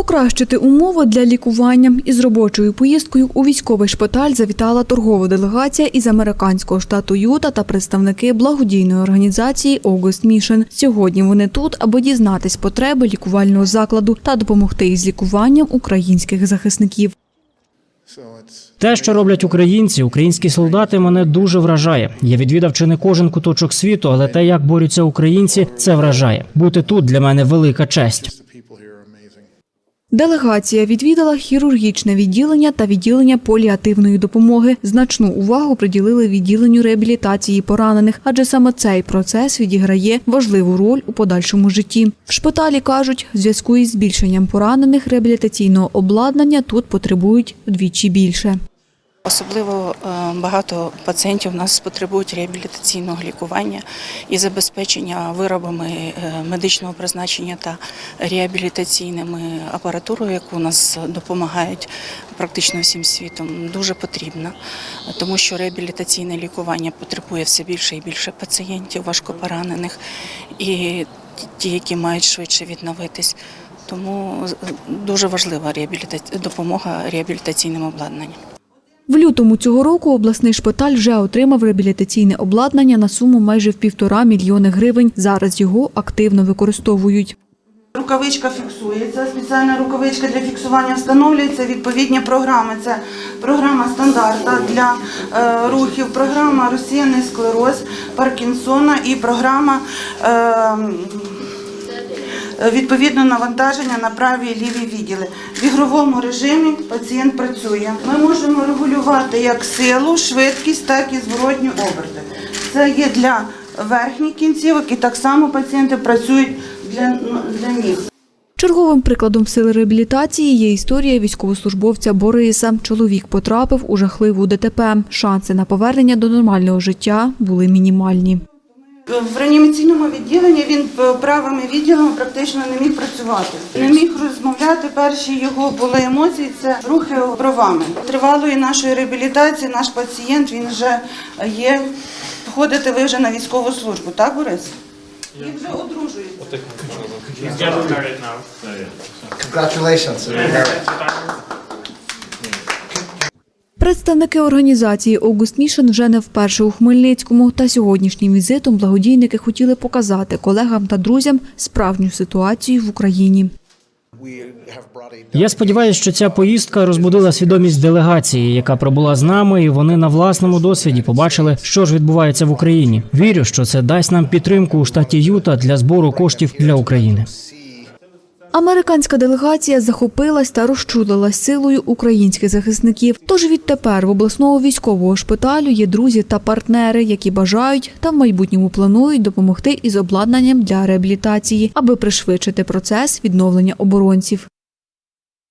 Покращити умови для лікування із робочою поїздкою у військовий шпиталь завітала торгова делегація із американського штату Юта та представники благодійної організації August Mission. Сьогодні вони тут, аби дізнатись потреби лікувального закладу та допомогти із лікуванням українських захисників. Те, що роблять українці, українські солдати, мене дуже вражає. Я відвідав чи не кожен куточок світу, але те, як борються українці, це вражає. Бути тут для мене велика честь. Делегація відвідала хірургічне відділення та відділення поліативної допомоги. Значну увагу приділили відділенню реабілітації поранених, адже саме цей процес відіграє важливу роль у подальшому житті. В шпиталі кажуть, в зв'язку із збільшенням поранених реабілітаційного обладнання тут потребують вдвічі більше. Особливо е, багато пацієнтів у нас потребують реабілітаційного лікування і забезпечення виробами е, медичного призначення та реабілітаційними апаратурою, яку нас допомагають практично всім світом, дуже потрібна, тому що реабілітаційне лікування потребує все більше і більше пацієнтів, важкопоранених і ті, які мають швидше відновитись. Тому дуже важлива реабіліта- допомога реабілітаційним обладнанням. В лютому цього року обласний шпиталь вже отримав реабілітаційне обладнання на суму майже в півтора мільйони гривень. Зараз його активно використовують. Рукавичка фіксується, спеціальна рукавичка для фіксування встановлюється, відповідні програми. Це програма стандарта для е, рухів, програма розсіяний склероз, Паркінсона і програма е, відповідно навантаження на праві і ліві відділи. В ігровому режимі пацієнт працює. Ми можемо регулювати як силу, швидкість, так і зворотню оберти. Це є для верхніх кінцівок і так само пацієнти працюють для, для ніг. Черговим прикладом сили реабілітації є історія військовослужбовця Бориса. Чоловік потрапив у жахливу ДТП. Шанси на повернення до нормального життя були мінімальні. В реанімаційному відділенні він п- правими відділами практично не міг працювати. Не міг розмовляти. Перші його були емоції це рухи бровами. Тривалої нашої реабілітації наш пацієнт він вже є. Ходите ви вже на військову службу, так, Борис? І вже одружується. Congratulations. Представники організації August Mission вже не вперше у Хмельницькому. Та сьогоднішнім візитом благодійники хотіли показати колегам та друзям справжню ситуацію в Україні. Я сподіваюся, що ця поїздка розбудила свідомість делегації, яка пробула з нами, і вони на власному досвіді побачили, що ж відбувається в Україні. Вірю, що це дасть нам підтримку у штаті Юта для збору коштів для України. Американська делегація захопилась та розчулилась силою українських захисників. Тож відтепер в обласного військового шпиталю є друзі та партнери, які бажають та в майбутньому планують допомогти із обладнанням для реабілітації, аби пришвидшити процес відновлення оборонців.